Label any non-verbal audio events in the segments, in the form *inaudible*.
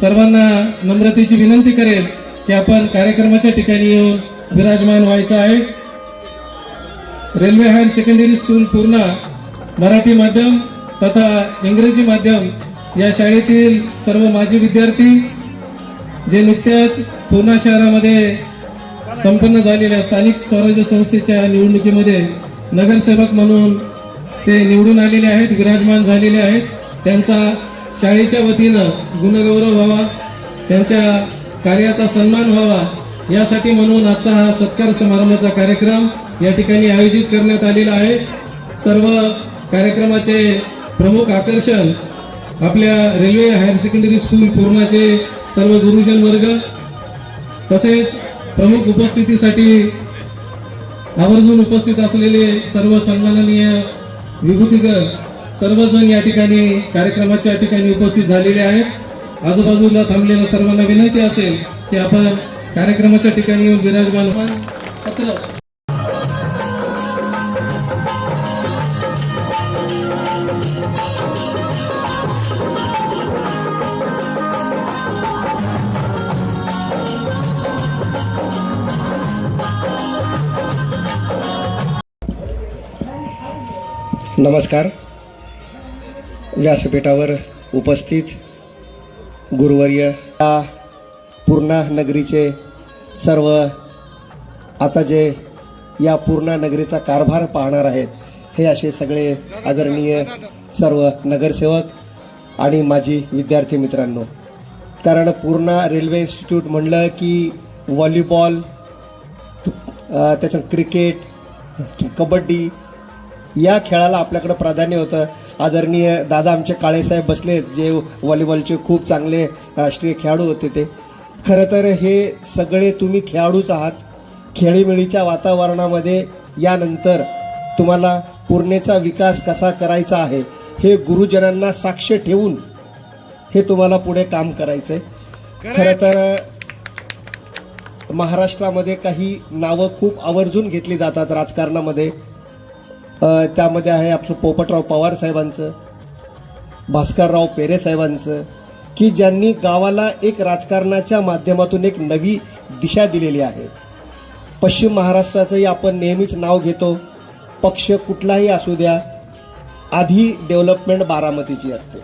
सर्वांना नम्रतेची विनंती करेल की आपण कार्यक्रमाच्या ठिकाणी येऊन विराजमान व्हायचं आहे. Railway higher secondary school Purna Marathi माध्यम तथा इंग्रजी माध्यम या शाळेतील सर्व माजी विद्यार्थी जे नुकत्याच पूर्णा शहरामध्ये संपन्न झालेल्या स्थानिक स्वराज्य संस्थेच्या निवडणुकीमध्ये नगरसेवक म्हणून ते निवडून आलेले आहेत विराजमान झालेले आहेत. त्यांचा शाळेच्या वतीनं गुणगौरव व्हावा त्यांच्या कार्याचा सन्मान व्हावा यासाठी म्हणून आजचा हा सत्कार समारंभाचा कार्यक्रम या ठिकाणी आयोजित करण्यात आलेला आहे. सर्व कार्यक्रमाचे प्रमुख आकर्षण आपल्या रेल्वे हायर सेकंडरी स्कूल पूर्णाचे सर्व गुरुजन वर्ग तसेच प्रमुख उपस्थितीसाठी आवर्जून उपस्थित असलेले सर्व सन्माननीय विभूतीगर सर्वजण या ठिकाणी कार्यक्रमाच्या ठिकाणी उपस्थित झालेले आहेत. आजूबाजूला थांबलेल्या सर्वांना विनंती असेल की आपण कार्यक्रमाच्या ठिकाणी येऊन विराजमान पत्र. नमस्कार. व्यासपीठावर उपस्थित गुरुवर्य या पूर्णा नगरीचे सर्व आता जे या पूर्णा नगरीचा कारभार पाहणार आहेत हे असे सगळे आदरणीय सर्व नगरसेवक आणि माझी विद्यार्थी मित्रांनो. कारण पूर्णा रेल्वे इन्स्टिट्यूट म्हणलं की व्हॉलीबॉल अ, त्याच्यात क्रिकेट कबड्डी या खेळाला आपल्याकडं प्राधान्य होतं. आदरणीय दादा आमचे काळेसाहेब बसले जे व्हॉलीबॉलचे खूप चांगले राष्ट्रीय खेळाडू होते ते. खरं तर हे सगळे तुम्ही खेळाडूच आहात. खेळीमेळीच्या वातावरणामध्ये यानंतर तुम्हाला पूर्णेचा विकास कसा करायचा आहे हे गुरुजनांना साक्ष ठेवून हे तुम्हाला पुढे काम करायचं आहे खरं तर महाराष्ट्रामध्ये काही नावं खूप आवर्जून घेतली जातात राजकारणामध्ये. त्यामध्ये आहे आपलं पोपटराव पवार साहेबांचं भास्करराव पेरे साहेबांचं की ज्यांनी गावाला एक राजकारणाच्या माध्यमातून एक नवी दिशा दिलेली आहे. पश्चिम महाराष्ट्राचंही आपण नेहमीच नाव घेतो पक्ष कुठलाही असू द्या आधी डेव्हलपमेंट बारामतीची असते.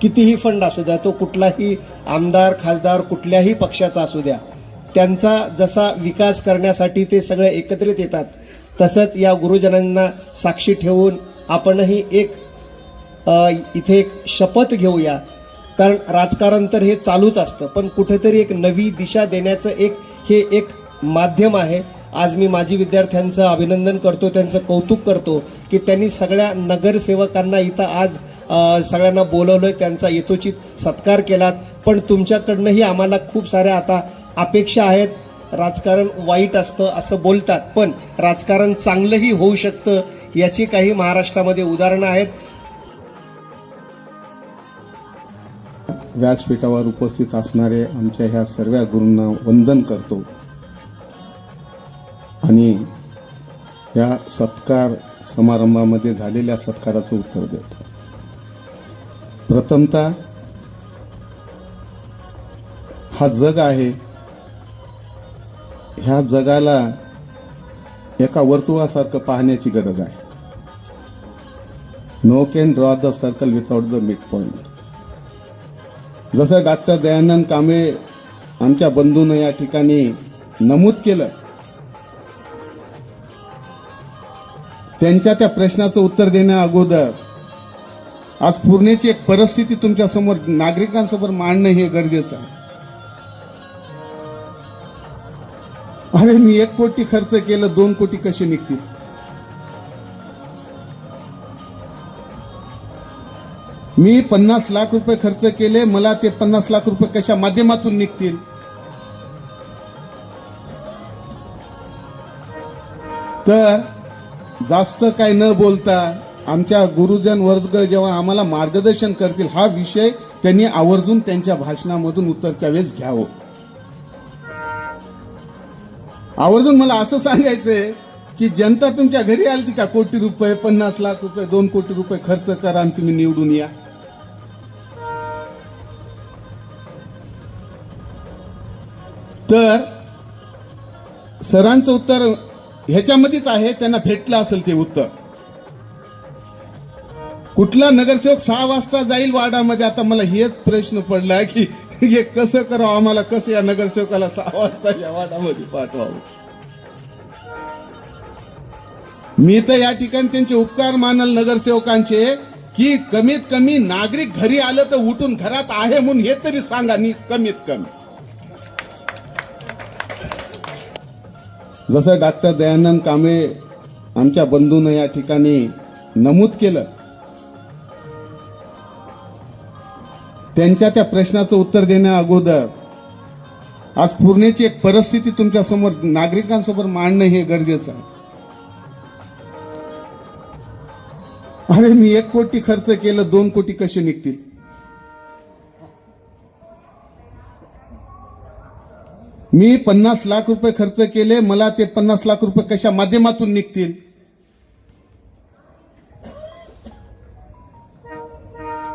कितीही फंड असू द्या तो कुठलाही आमदार खासदार कुठल्याही पक्षाचा असू द्या त्यांचा जसा विकास करण्यासाठी ते सगळे एकत्रित येतात तसंच या गुरुजनांना साक्षी ठेवून आपणही एक इथे एक शपथ घेऊया. कारण राजकारण तर हे चालूच असतं पण कुठेतरी एक नवी दिशा देण्याचं एक हे एक माध्यम आहे. आज मी माजी विद्यार्थ्यांचं अभिनंदन करतो त्यांचं कौतुक करतो की त्यांनी सगळ्या नगरसेवकांना इथं आज सगळ्यांना बोलवलं त्यांचा यथोचित सत्कार केलात. पण तुमच्याकडनंही आम्हाला खूप साऱ्या आता अपेक्षा आहेत. राजकारण वाईट असतं असं बोलतात पण राजकारण चांगलंही होऊ शकतं याची काही महाराष्ट्रामध्ये उदाहरणं आहेत. व्यासपीठावर उपस्थित असणारे आमच्या ह्या सर्व गुरूंना वंदन करतो. आणि या सत्कार समारंभामध्ये झालेल्या सत्काराचं उत्तर देतो. प्रथमतः हा जग आहे ह्या जगाला एका वर्तुळासारखं पाहण्याची गरज आहे. No can draw the circle without the mid point जसं डॉक्टर दयानंद कांबळे आमच्या बंधूनं या ठिकाणी नमूद केलं त्यांच्या त्या प्रश्नाचं उत्तर देण्या अगोदर आज पूर्णेची एक परिस्थिती तुमच्यासमोर नागरिकांसमोर मांडणं हे गरजेचं आहे. अरे मी एक कोटी खर्च केलं दोन कोटी कसे निघतील? मी पन्नास लाख रुपये खर्च केले मला ते पन्नास लाख रुपये कशा माध्यमातून निघतील? तर जास्त काय न बोलता आमच्या गुरुजन वर्ग जेव्हा आम्हाला मार्गदर्शन करतील हा विषय त्यांनी आवर्जून त्यांच्या भाषणामधून उत्तरच्या वेळेस घ्यावं. आवर्जून मला असं सांगायचंय की जनता तुमच्या घरी आली का कोटी रुपये पन्नास लाख रुपये दोन कोटी रुपये खर्च करा आणि तुम्ही निवडून या. तर सरांचं उत्तर ह्याच्यामध्येच आहे त्यांना भेटलं असेल ते उत्तर. कुठला नगरसेवक सहा वाजता जाईल वार्डामध्ये आता मला हेच प्रश्न पडलाय की *laughs* हे कसं करावं? आम्हाला कसं या नगरसेवकाला सहा वाजता या वार्डामध्ये पाठवावं? मी तर या ठिकाणी त्यांचे उपकार मानल नगरसेवकांचे की कमीत कमी नागरिक घरी आलं तर उठून घरात आहे म्हणून हे तरी सांगा नी कमीत कमी. जसं डॉक्टर दयानंद कांबळे आमच्या बंधूनं या ठिकाणी नमूद केलं त्यांच्या त्या प्रश्नाचं उत्तर देण्या अगोदर आज पूर्णेची एक परिस्थिती तुमच्यासमोर नागरिकांसमोर मांडणं हे गरजेचं आहे. अरे मी एक कोटी खर्च केलं दोन कोटी कसे निघतील? मी पन्नास लाख रुपये खर्च केले मला ते पन्नास लाख रुपये कशा माध्यमातून निघतील?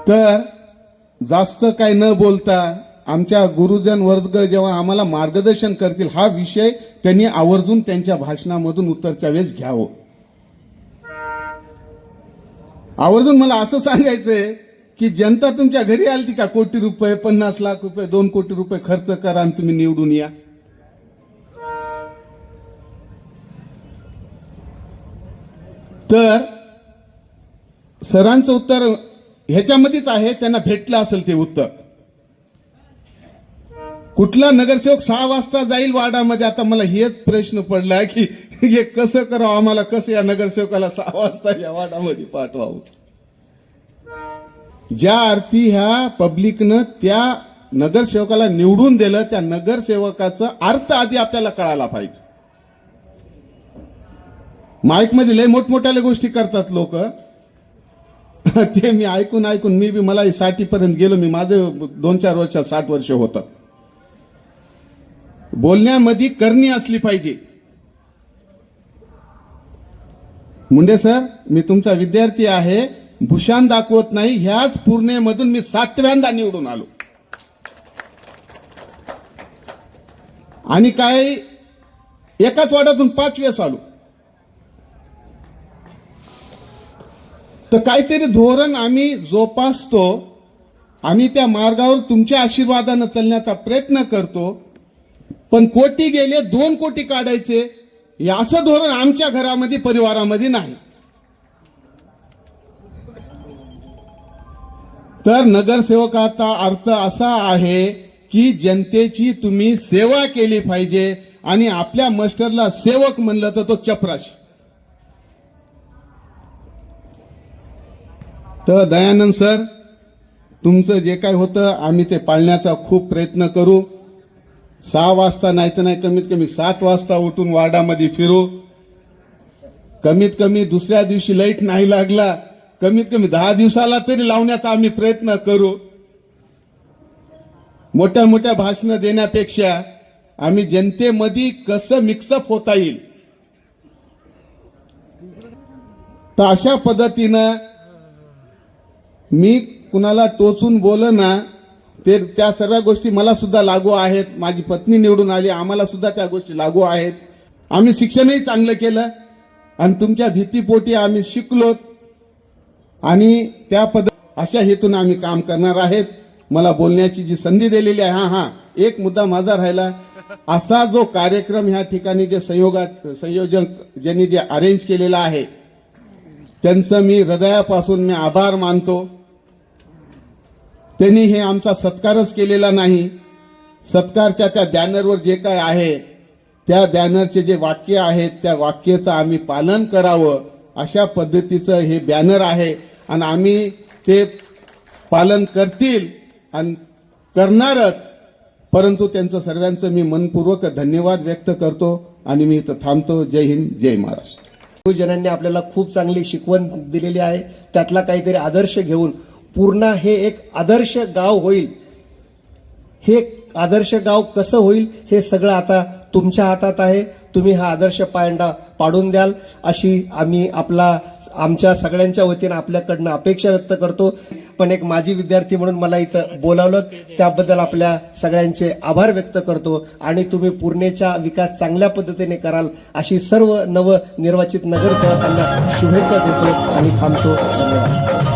तर जास्त काय न बोलता आमच्या गुरुजन वर्ग जेव्हा आम्हाला मार्गदर्शन करतील हा विषय त्यांनी आवर्जून त्यांच्या भाषणामधून उत्तरच्या वेळेस घ्यावं. आवर्जून मला असं सांगायचंय की जनता तुमच्या घरी आलती का कोटी रुपये पन्नास लाख रुपये दोन कोटी रुपये खर्च करा आणि तुम्ही निवडून या. तर सरांचं उत्तर ह्याच्यामध्येच आहे त्यांना भेटलं असेल ते उत्तर. कुठला नगरसेवक सहा वाजता जाईल वार्डामध्ये? आता मला हेच प्रश्न पडला की हे कसं करावं? आम्हाला कसं या नगरसेवकाला सहा वाजता या वार्डामध्ये पाठवावं? ज्या अर्थी ह्या पब्लिकनं त्या नगरसेवकाला निवडून दिलं त्या नगरसेवकाचा अर्थ आधी आपल्याला कळायला पाहिजे. माईकमध्ये लय मोठमोठ्या गोष्टी करतात लोक. *laughs* ते मी ऐकून ऐकून मी बी मला साठीपर्यंत गेलो. मी माझं दोन चार वर्ष साठ वर्ष होतं. बोलण्यामध्ये करणी असली पाहिजे. मुंडे सर मी तुमचा विद्यार्थी आहे. भूषण दाखवत नाही. ह्याच पूर्णेमधून मी सातव्यांदा निवडून आलो. आणि काय एकाच वाड्यातून पाच वेळेस आलो. तर काहीतरी धोरण आम्ही जोपासतो. आम्ही त्या मार्गावर तुमच्या आशीर्वादानं चालण्याचा प्रयत्न करतो. पण कोटी गेले दोन कोटी काढायचे हे असं धोरण आमच्या घरामध्ये परिवारामध्ये नाही. तर नगरसेवकाचा अर्थ असा आहे की जनतेची तुम्ही सेवा केली पाहिजे आणि आपल्या मस्टरला सेवक म्हणलं तर तो चपराशी. तर दयानंद सर तुमचं जे काय होतं आम्ही ते पाळण्याचा खूप प्रयत्न करू. सहा वाजता नाही तर नाही कमीत कमी सात वाजता उठून वार्डामध्ये फिरू. कमीत कमी दुसऱ्या दिवशी लाइट नाही लागला कमीत कमी दहा दिवसाला तरी लावण्याचा आम्ही प्रयत्न करू. मोठ्या मोठ्या भाषणं देण्यापेक्षा आम्ही जनतेमध्ये कसं मिक्सअप होता येईल? तर अशा पद्धतीनं मी कुणाला टोचून बोल ना ते त्या सर्व गोष्टी मला सुद्धा लागू आहेत. माझी पत्नी निवडून आली आम्हाला सुद्धा त्या गोष्टी लागू आहेत. आम्ही शिक्षणही चांगलं केलं आणि तुमच्या भीतीपोटी आम्ही शिकलोत आणि त्या पद अशा हेतून आम्ही काम करणार आहेत. मला बोलण्याची जी संधी दिलेली आहे हा हा एक मुद्दा माझा राहिला. असा जो कार्यक्रम ह्या ठिकाणी जे संयोगात संयोजन ज्यांनी जे अरेंज केलेला आहे त्यांचं मी हृदयापासून मी आभार मानतो. त्यांनी हे आमचा सत्कारच केलेला नाही. सत्कारच्या त्या बॅनरवर जे काय आहे त्या बॅनरचे जे वाक्य आहेत त्या वाक्याचं आम्ही पालन करावं अशा पद्धतीचं हे बॅनर आहे. आणि आम्ही ते पालन करतील आणि करणारच. परंतु त्यांचं सर्वांचं मी मनपूर्वक धन्यवाद व्यक्त करतो आणि मी इथं थांबतो. जय हिंद जय महाराष्ट्र. गुरुजनांनी आपल्याला खूप चांगली शिकवण दिलेली आहे. त्यातला काहीतरी आदर्श घेऊन पूर्णा हे एक आदर्श गाव होईल. हे आदर्श गाव कसं होईल हे सगळं आता तुमच्या हातात आहे. तुम्ही हा आदर्श पायंडा पाडून द्याल अशी आम्ही आपला आमच्या सगळ्यांच्या वतीनं आपल्याकडनं अपेक्षा व्यक्त करतो. पण एक माजी विद्यार्थी म्हणून मला इथं बोलावलं त्याबद्दल आपल्या सगळ्यांचे आभार व्यक्त करतो आणि तुम्ही पूर्णेचा विकास चांगल्या पद्धतीने कराल अशी सर्व नवनिर्वाचित नगरसेवकांना शुभेच्छा देतो आणि थांबतो. धन्यवाद.